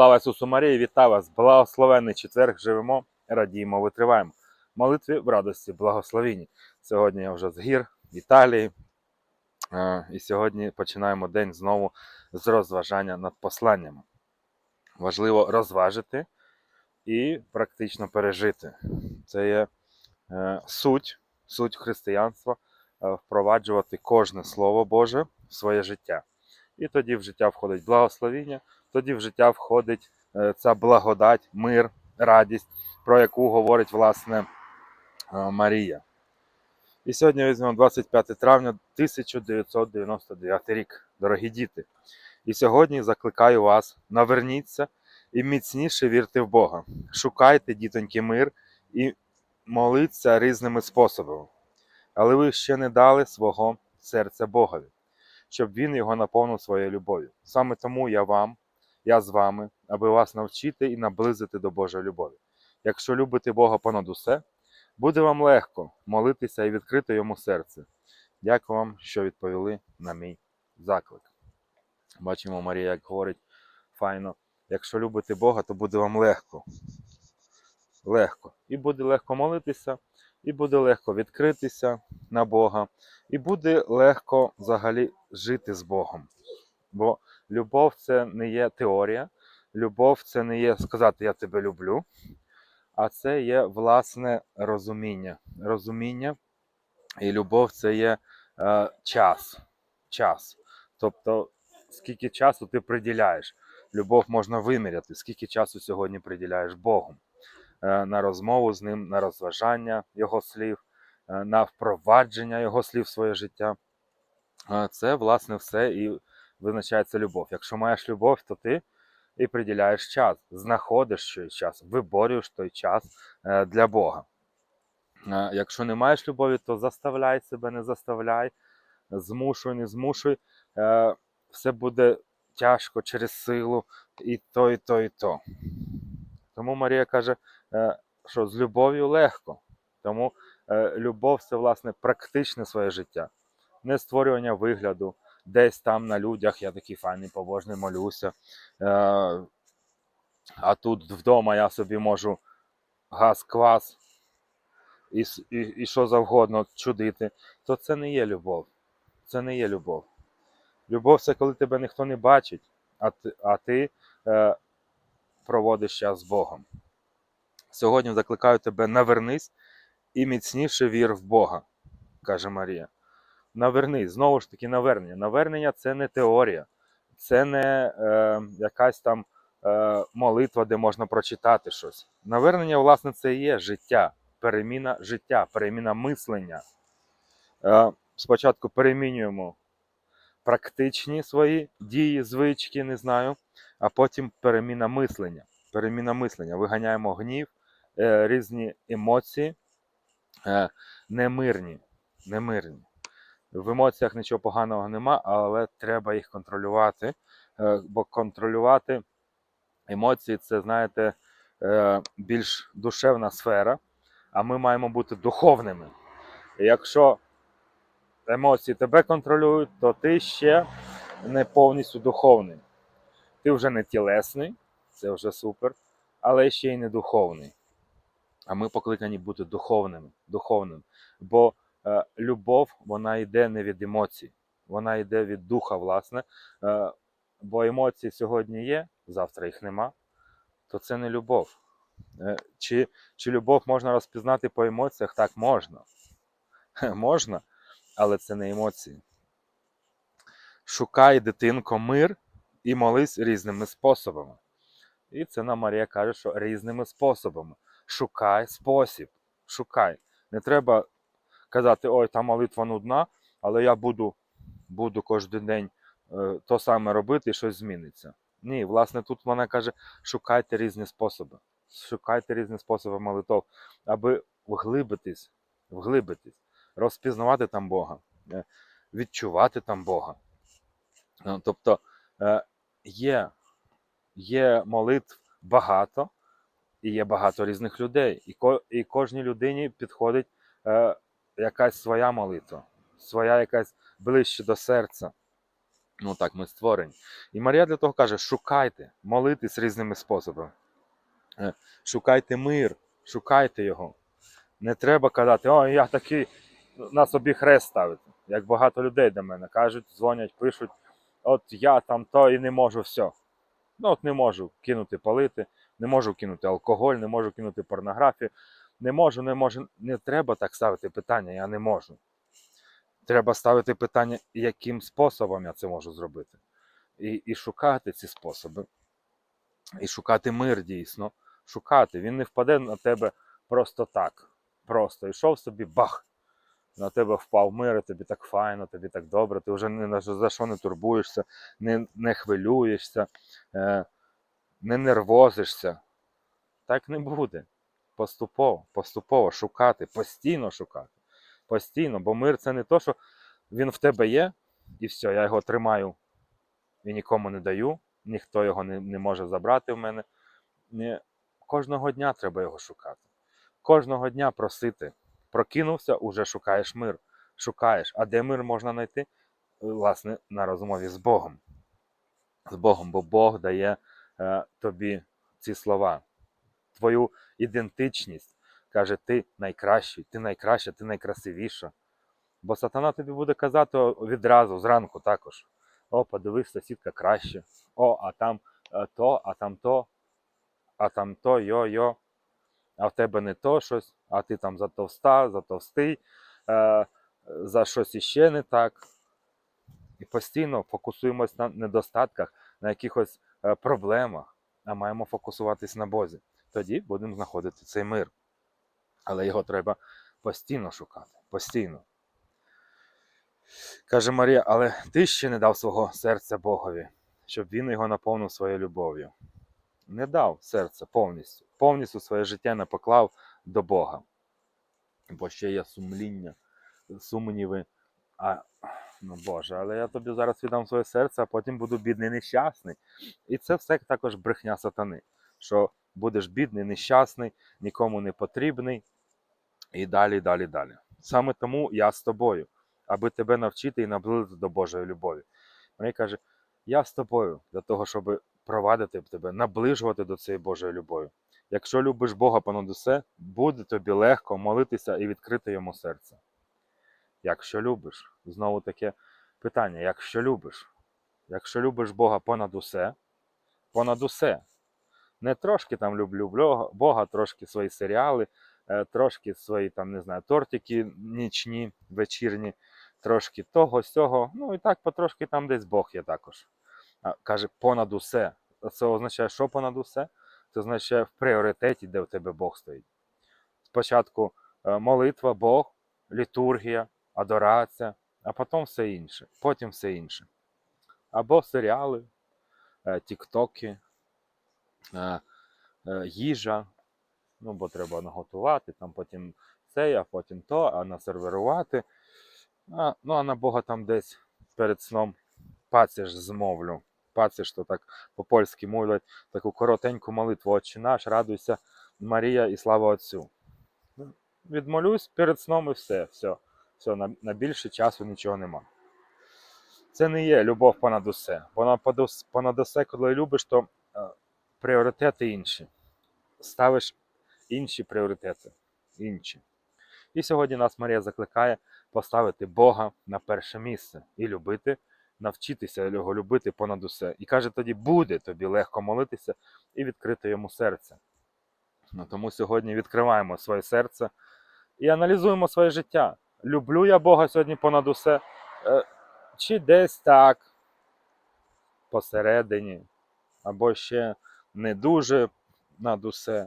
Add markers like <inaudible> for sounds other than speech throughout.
Слава Ісусу Марії, вітаю вас! Благословенний четверг живемо, радіємо, витриваємо. Молитві в радості, благословінні. Сьогодні я вже з гір в Італії. Е, І сьогодні починаємо день знову з розважання над посланнями. Важливо розважити і практично пережити. Це є е, суть, суть християнства е, впроваджувати кожне слово Боже в своє життя. І тоді в життя входить благословіння, тоді в життя входить е, ця благодать, мир, радість, про яку говорить власне е, Марія. І сьогодні візьмемо 25 травня 1999 рік, дорогі діти. І сьогодні закликаю вас, наверніться і міцніше вірте в Бога. Шукайте, дітоньки, мир і моліться різними способами. Але ви ще не дали свого серця Богові, щоб він його наповнив своєю любов'ю. Саме тому я вам, я з вами, аби вас навчити і наблизити до Божої любові. Якщо любите Бога понад усе, буде вам легко молитися і відкрити йому серце. Дякую вам, що відповіли на мій заклик. Бачимо, Марія, як говорить файно. Якщо любите Бога, то буде вам легко. Легко. І буде легко молитися, і буде легко відкритися на Бога, і буде легко взагалі жити з Богом. Бо любов це не є теорія, любов це не є сказати Я тебе люблю, а це є власне розуміння. Розуміння і любов це є е, час. час. Тобто, скільки часу ти приділяєш. Любов можна виміряти, скільки часу сьогодні приділяєш Богу на розмову з ним, на розважання Його слів, е, на впровадження Його слів в своє життя. Е, Це, власне, все і визначається любов. Якщо маєш любов, то ти і приділяєш час, знаходиш той час, виборюєш той час е, для Бога. Е, Якщо не маєш любові, то заставляй себе, не заставляй, змушуй, не змушуй. Е, Все буде тяжко через силу, і то, і то, і то. Тому Марія каже, е, що з любов'ю легко. Тому е, любов це власне практичне своє життя, не створювання вигляду, десь там на людях я такий файний, побожний молюся. Е, а тут вдома я собі можу газ-квас і, і, і що завгодно чудити, то це не є любов. Це не є любов. Любов це коли тебе ніхто не бачить, а ти, а ти проводиш час з Богом. Сьогодні закликаю тебе навернись і міцніше вір в Бога, каже Марія. Навернись, знову ж таки, навернення. Навернення це не теорія, це не е, якась там е, молитва, де можна прочитати щось. Навернення, власне, це є життя, переміна життя, переміна мислення. Е, спочатку перемінюємо практичні свої дії, звички, не знаю, а потім переміна мислення. Переміна мислення. Виганяємо гнів, е, різні емоції, е, немирні. немирні. В емоціях нічого поганого нема, але треба їх контролювати. е, Бо контролювати емоції це, знаєте, більш душевна сфера, а ми маємо бути духовними. Якщо емоції тебе контролюють, то ти ще не повністю духовний. Ти вже не тілесний, це вже супер, але ще й не духовний. А ми покликані бути духовними, духовним. Бо е, любов вона йде не від емоцій, вона йде від духа, власне. Е, бо емоції сьогодні є, завтра їх нема, то це не любов. Е, чи, чи любов можна розпізнати по емоціях? Так, можна. Можна, але це не емоції. Шукай, дитинко, мир і молись різними способами. І це нам Марія каже, що різними способами. Шукай спосіб. Шукай. Не треба казати, ой, та молитва нудна, але я буду, буду кожен день е, то саме робити і щось зміниться. Ні, власне, тут вона каже, шукайте різні способи. Шукайте різні способи молитов, аби вглибитись, вглибитись, розпізнавати там Бога, е, відчувати там Бога. Е, Тобто є, є молитв багато, і є багато різних людей. І, ко, і кожній людині підходить е, якась своя молитва, своя якась ближче до серця. Ну так ми створені. І Марія для того каже: шукайте, молитесь різними способами. Е, Шукайте мир, шукайте його. Не треба казати, о, я такий, на собі хрест ставити. Як багато людей до мене кажуть, дзвонять, пишуть, от я там то і не можу все. Ну от не можу кинути палити, не можу кинути алкоголь, не можу кинути порнографію. Не можу, не можу. Не треба так ставити питання, я не можу. Треба ставити питання, яким способом я це можу зробити. І, і шукати ці способи. І шукати мир дійсно. Шукати. Він не впаде на тебе просто так. Просто йшов собі, бах! На тебе впав мир, і тобі так файно, тобі так добре, ти вже не за що не турбуєшся, не, не хвилюєшся, е, не нервозишся. Так не буде. Поступово, поступово шукати, постійно шукати. Постійно, бо мир це не то, що він в тебе є, і все, я його тримаю і нікому не даю, ніхто його не, не може забрати в мене. Кожного дня треба його шукати. Кожного дня просити. Прокинувся, уже шукаєш мир. Шукаєш. А де мир можна знайти? Власне, на розмові з Богом. З Богом, бо Бог дає е, тобі ці слова, твою ідентичність. Каже, ти найкращий, ти найкраща, ти найкрасивіша. Бо сатана тобі буде казати відразу, зранку також. О, подивись, сусідка краще. О, а там е, то, а там то, а там то, йо-йо. А в тебе не то щось, а ти там затовста, затовстий, е, за щось іще не так. І постійно фокусуємось на недостатках, на якихось е, проблемах, а маємо фокусуватись на Бозі. Тоді будемо знаходити цей мир. Але його треба постійно шукати. Постійно. Каже Марія, але ти ще не дав свого серця Богові, щоб він його наповнив своєю любов'ю. Не дав серце повністю, повністю своє життя не поклав до Бога. Бо ще є сумління, сумніви. А, ну Боже, але я тобі зараз віддам своє серце, а потім буду бідний нещасний. І це все також брехня сатани, що будеш бідний, нещасний, нікому не потрібний. І далі, далі, далі. Саме тому я з тобою, аби тебе навчити і наблизити до Божої любові. Мені каже, я з тобою для того, щоб провадити тебе, наближувати до цієї Божої любові. Якщо любиш Бога понад усе, буде тобі легко молитися і відкрити йому серце. Якщо любиш, знову таке питання: якщо любиш, якщо любиш Бога понад усе, понад усе. Не трошки там люблю Бога- трошки свої серіали, е, трошки свої там, не знаю, тортики нічні, вечірні, трошки того, сього. Ну і так потрошки там десь Бог є також. Каже, понад усе. Це означає, що понад усе? Це означає в пріоритеті, де в тебе Бог стоїть. Спочатку е, молитва, Бог, літургія, адорація, а потім все інше. Потім все інше. Або серіали, е, тіктоки, е, їжа. Ну, бо треба наготувати, там потім це, а потім то, а насервірувати. А, ну, а на Бога там десь перед сном пациш змовлю. Пациш, то так по-польськи мовлять таку коротеньку молитву. Отче наш, радуйся, Марія і слава Отцю. Ну, Відмолюсь перед сном і все. все. все на, на більше часу нічого нема. Це не є любов понад усе. Ус- понад усе, коли любиш, то е, пріоритети інші. Ставиш інші пріоритети. Інші. І сьогодні нас Марія закликає поставити Бога на перше місце і любити, навчитися його любити понад усе. І каже, тоді буде тобі легко молитися і відкрити йому серце. Ну, тому сьогодні відкриваємо своє серце і аналізуємо своє життя. Люблю я Бога сьогодні понад усе, е, чи десь так, посередині, або ще не дуже над усе.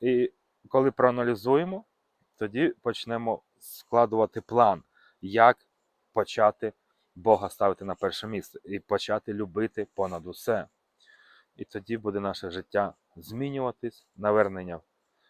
І коли проаналізуємо, тоді почнемо складувати план, як почати Бога ставити на перше місце і почати любити понад усе. І тоді буде наше життя змінюватись, навернення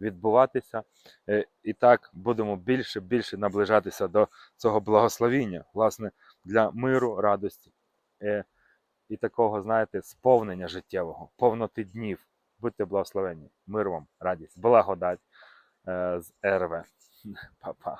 відбуватися. Е, І так будемо більше більше наближатися до цього благословіння, власне, для миру, радості е, і такого, знаєте, сповнення життєвого, повноти днів. Будьте благословені. Мир вам, радість, благодать е, з РВ. <laughs> Па-па.